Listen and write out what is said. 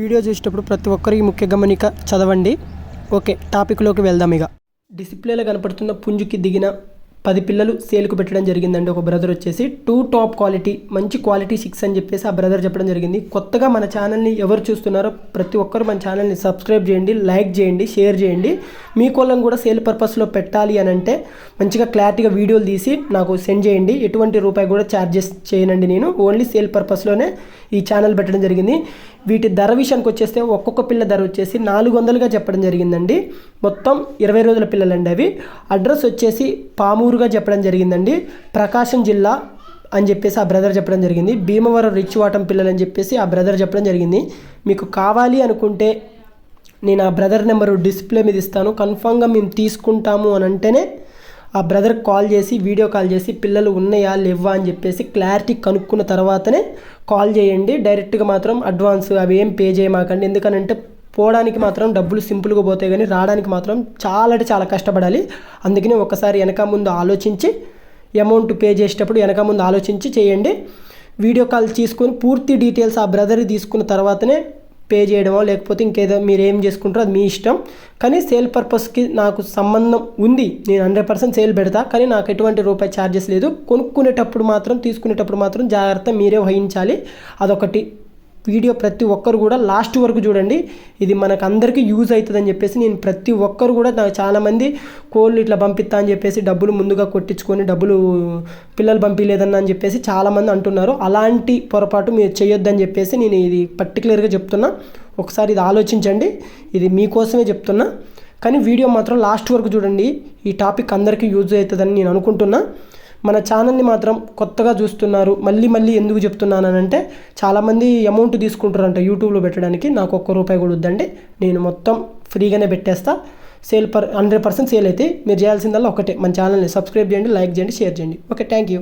Video చూసేటప్పుడు ప్రతి ఒక్కరికి ముఖ్య గమనిక చదవండి. ఓకే టాపిక్లోకి వెళ్దాం ఇక. డిస్ప్లేలో కనపడుతున్న పుంజుకి దిగిన పది పిల్లలు సేల్కు పెట్టడం జరిగిందండి. ఒక బ్రదర్ వచ్చేసి టూ టాప్ క్వాలిటీ మంచి క్వాలిటీ సిక్స్ అని చెప్పేసి ఆ బ్రదర్ చెప్పడం జరిగింది. కొత్తగా మన ఛానల్ని ఎవరు చూస్తున్నారో ప్రతి ఒక్కరు మన ఛానల్ని సబ్స్క్రైబ్ చేయండి లైక్ చేయండి షేర్ చేయండి. మీ కోళ్ళం కూడా సేల్ పర్పస్లో పెట్టాలి అని అంటే మంచిగా క్లారిటీగా వీడియోలు తీసి నాకు సెండ్ చేయండి. ఎటువంటి రూపాయి కూడా ఛార్జెస్ చేయనండి నేను. ఓన్లీ సేల్ పర్పస్లోనే ఈ ఛానల్ పెట్టడం జరిగింది. వీటి ధర విషయానికి వచ్చేస్తే ఒక్కొక్క పిల్ల ధర వచ్చేసి నాలుగు వందలుగా చెప్పడం జరిగిందండి. మొత్తం ఇరవై రోజుల పిల్లలండి అవి. అడ్రస్ వచ్చేసి పాము ఊరుగా చెప్పడం జరిగిందండి. ప్రకాశం జిల్లా అని చెప్పేసి ఆ బ్రదర్ చెప్పడం జరిగింది. భీమవరం రిచ్ వాటం పిల్లలు అని చెప్పేసి ఆ బ్రదర్ చెప్పడం జరిగింది. మీకు కావాలి అనుకుంటే నేను ఆ బ్రదర్ నెంబరు డిస్ప్లే మీద ఇస్తాను. కన్ఫామ్గా మేము తీసుకుంటాము అని అంటేనే ఆ బ్రదర్ కాల్ చేసి వీడియో కాల్ చేసి పిల్లలు ఉన్నాయా లేవా అని చెప్పేసి క్లారిటీ కనుక్కున్న తర్వాతనే కాల్ చేయండి. డైరెక్ట్గా మాత్రం అడ్వాన్స్ అవి ఏం పే చేయమాకండి. ఎందుకనంటే పోవడానికి మాత్రం డబ్బులు సింపుల్గా పోతాయి కానీ రావడానికి మాత్రం చాలా అంటే చాలా కష్టపడాలి. అందుకని ఒకసారి వెనక ముందు ఆలోచించి అమౌంట్ పే చేసేటప్పుడు వెనక ముందు ఆలోచించి చేయండి. వీడియో కాల్ తీసుకొని పూర్తి డీటెయిల్స్ ఆ బ్రదర్ తీసుకున్న తర్వాతనే పే చేయడమో లేకపోతే ఇంకేదో మీరు ఏం చేసుకుంటారో అది మీ ఇష్టం. కానీ సేల్ పర్పస్కి నాకు సంబంధం ఉంది. నేను హండ్రెడ్ పర్సెంట్ సేల్ పెడతా కానీ నాకు ఎటువంటి రూపాయి ఛార్జెస్ లేదు. కొనుక్కునేటప్పుడు మాత్రం తీసుకునేటప్పుడు మాత్రం జాగ్రత్త మీరే వహించాలి. అదొకటి. వీడియో ప్రతి ఒక్కరు కూడా లాస్ట్ వరకు చూడండి. ఇది మనకు అందరికీ యూజ్ అవుతుందని చెప్పేసి నేను ప్రతి ఒక్కరు కూడా నాకు చాలామంది కోళ్ళు ఇట్లా పంపిస్తా అని చెప్పేసి డబ్బులు ముందుగా కొట్టించుకొని డబ్బులు పిల్లలు పంపించలేదన్న అని చెప్పేసి చాలామంది అంటున్నారు. అలాంటి పొరపాటు మీరు చేయొద్దని చెప్పేసి నేను ఇది పర్టికులర్గా చెప్తున్నా. ఒకసారి ఇది ఆలోచించండి. ఇది మీకోసమే చెప్తున్నా. కానీ వీడియో మాత్రం లాస్ట్ వరకు చూడండి. ఈ టాపిక్ అందరికీ యూజ్ అవుతుందని నేను అనుకుంటున్నా. మన ఛానల్ని మాత్రం కొత్తగా చూస్తున్నారు మళ్ళీ మళ్ళీ ఎందుకు చెప్తున్నానంటే చాలామంది అమౌంట్ తీసుకుంటారంట యూట్యూబ్లో పెట్టడానికి నాకు ఒక్క రూపాయి కూడా వద్దండి నేను మొత్తం ఫ్రీగానే పెట్టేస్తా. Sale per hundred percent sale అయితే మీరు చేయాల్సిందల్లా ఒకటే. మన ఛానల్ని సబ్స్క్రైబ్ చేయండి లైక్ చేయండి షేర్ చేయండి. Okay thank you.